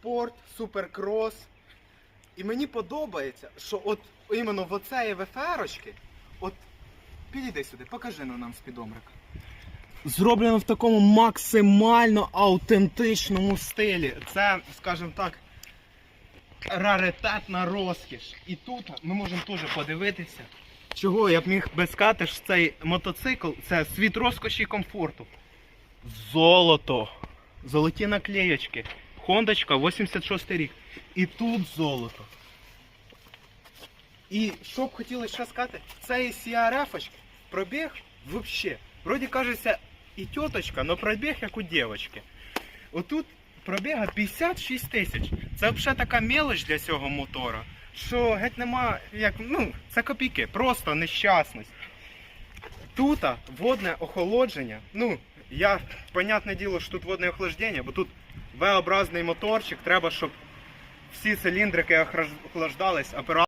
спорт, суперкрос. І мені подобається, що от іменно в оцеї ВФРочки, от підійди сюди, покажи ну, нам спідометр. Зроблено в такому максимально аутентичному стилі. Це, скажімо так, раритетна розкіш. І тут ми можемо теж подивитися, чого я б міг би сказати, цей мотоцикл це світ розкоші і комфорту. Золото. Золоті наклеєчки. Хондочка 86 рік. І тут золото. І що б хотілося ще сказати, цей CRF пробіг взагалі. Вроді кажеться, і тіточка, але пробіг як у дівчинки. Отут пробіга 56 тисяч. Це взагалі така мелоч для цього мотора, що геть нема, як, ну, це копійки, просто нещасність. Тут водне охолодження. Ну, я, понятне діло, що тут водне охлаждення, бо тут V-образний моторчик, треба, щоб всі циліндрики охлаждались,